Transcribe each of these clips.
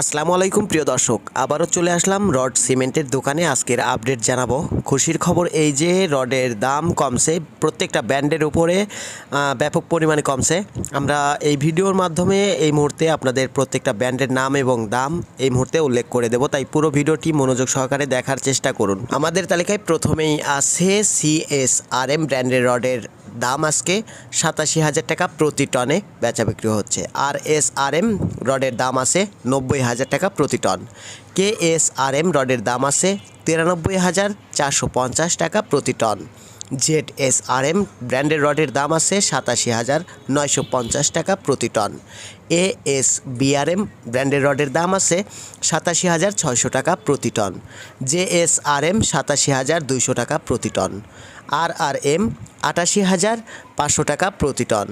আসসালামু আলাইকুম, প্রিয় দর্শক। আবারও চলে আসলাম রড সিমেন্টের দোকানে। আজকের আপডেট জানাব। খুশির খবর এই যে, রডের দাম কমছে। প্রত্যেকটা ব্যান্ডের উপরে ব্যাপক পরিমাণে কমছে। আমরা এই ভিডিওর মাধ্যমে এই মুহূর্তে আপনাদের প্রত্যেকটা ব্যান্ডের নাম এবং দাম এই মুহূর্তে উল্লেখ করে দেব। তাই পুরো ভিডিওটি মনোযোগ সহকারে দেখার চেষ্টা করুন। আমাদের তালিকায় প্রথমেই আছে সিএস আর এম ব্র্যান্ডের রডের দাম আজকে সাতাশি হাজার টাকা প্রতি টনে বেচা বিক্রি হচ্ছে। আর এস আর এম রডের দাম আছে নব্বই হাজার টাকা প্রতি ton. K S R M রডের দাম আছে তিরানব্বই হাজার চারশো পঞ্চাশ টাকা প্রতি ton. Z S R M ব্র্যান্ডের রডের দাম আছে সাতাশি হাজার নয়শো পঞ্চাশ টাকা প্রতি টন। এ এস বিআরএম ব্র্যান্ডের রডের দাম আছে সাতাশি হাজার ছয়শো টাকা প্রতি ton. J S R M সাতাশি হাজার দুইশো টাকা প্রতি টন। আর আর এম আটাশি হাজার পাঁচশো টাকা প্রতি টন।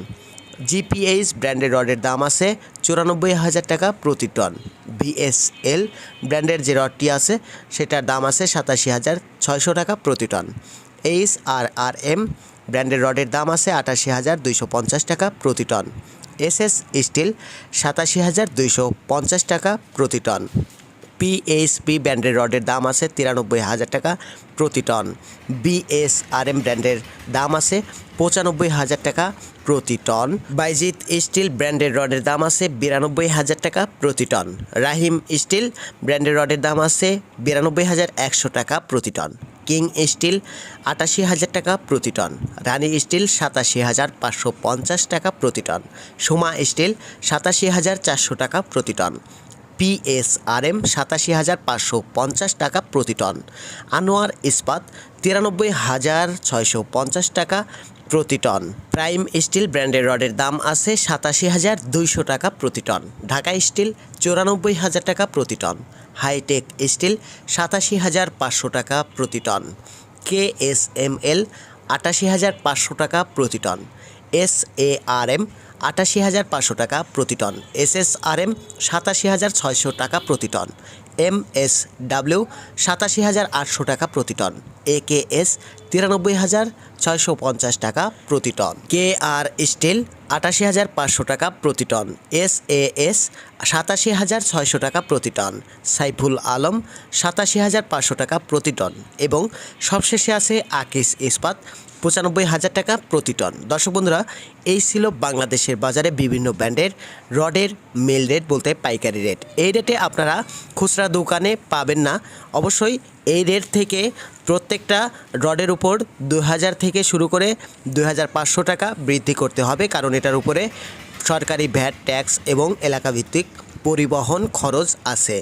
জিপিএইচ ব্র্যান্ডের রডের দাম আছে চুরানব্বই হাজার টাকা প্রতি টন। বিএসএল ব্র্যান্ডের যে রডটি আছে, সেটার দাম আছে সাতাশি হাজার ছয়শো টাকা প্রতি ton. H R R M ব্র্যান্ডের রডের দাম আছে আটাশি হাজার দুইশো পঞ্চাশ টাকা প্রতি টন। এস এস স্টিল সাতাশি হাজার দুইশো পঞ্চাশ টাকা প্রতি টন। পিএইচপি ব্র্যান্ডের রডের দাম আছে তিরানব্বই হাজার টাকা প্রতি টন। বিএসআরএম ব্র্যান্ডের দাম আছে পঁচানব্বই হাজার টাকা প্রতি টন। বাইজিৎ স্টিল ব্র্যান্ডের রডের দাম আছে বিরানব্বই হাজার টাকা প্রতি টন। রাহিম স্টিল ব্র্যান্ডের রডের দাম আছে বিরানব্বই হাজার একশো টাকা প্রতি টন। কিং স্টিল আটাশি হাজার টাকা প্রতি টন, রানী স্টিল সাতাশি হাজার পাঁচশো পঞ্চাশ টাকা প্রতি টন, সোমা স্টিল সাতাশি হাজার চারশো টাকা প্রতি টন পিএসআরএম সাতাশি হাজার পাঁচশো পঞ্চাশ টাকা প্রতি টন, আনোয়ার ইস্পাত তিরানব্বই হাজার ছয়শো পঞ্চাশ টাকা প্রতি টন। প্রাইম স্টিল ব্র্যান্ডের রডের দাম আছে সাতাশি হাজার দুইশো টাকা প্রতি টন। ঢাকা স্টিল চুরানব্বই হাজার টাকা প্রতি টন। হাইটেক স্টিল সাতাশি হাজার পাঁচশো টাকা প্রতি ton. K S M L আটাশি হাজার পাঁচশো টাকা প্রতি ton. S A R M আটাশি হাজার পাঁচশো টাকা প্রতি ton. S S R M সাতাশি হাজার ছয়শো টাকা প্রতি টন। এম এস ডাব্লিউ সাতাশি হাজার আটশো টাকা প্রতি টন। এ কে এস তিরানব্বই হাজার ছয়শো পঞ্চাশ টাকা প্রতি টন। কে আর স্টিল আটাশি হাজার পাঁচশো টাকা প্রতি টন। এস এ এস সাতাশি হাজার ছয়শো টাকা প্রতি টন। সাইফুল আলম সাতাশি হাজার পাঁচশো টাকা প্রতি টন। এবং সবশেষে আছে আকিস ইস্পাত পঁচানব্বই হাজার টাকা প্রতি টন। দর্শক বন্ধুরা, এই ছিল বাংলাদেশের বাজারে বিভিন্ন ব্র্যান্ডের রডের মেল রেট বলতে পাইকারি রেট। এই রেটে আপনারা খুচরা দোকানে পাবেন না। অবশ্যই এই রেট থেকে প্রত্যেকটা রডের উপর দু হাজার থেকে শুরু করে দু হাজার পাঁচশো টাকা বৃদ্ধি করতে হবে, কারণ এটার উপরে সরকারি ভ্যাট, ট্যাক্স এবং এলাকাভিত্তিক পরিবহন খরচ আছে।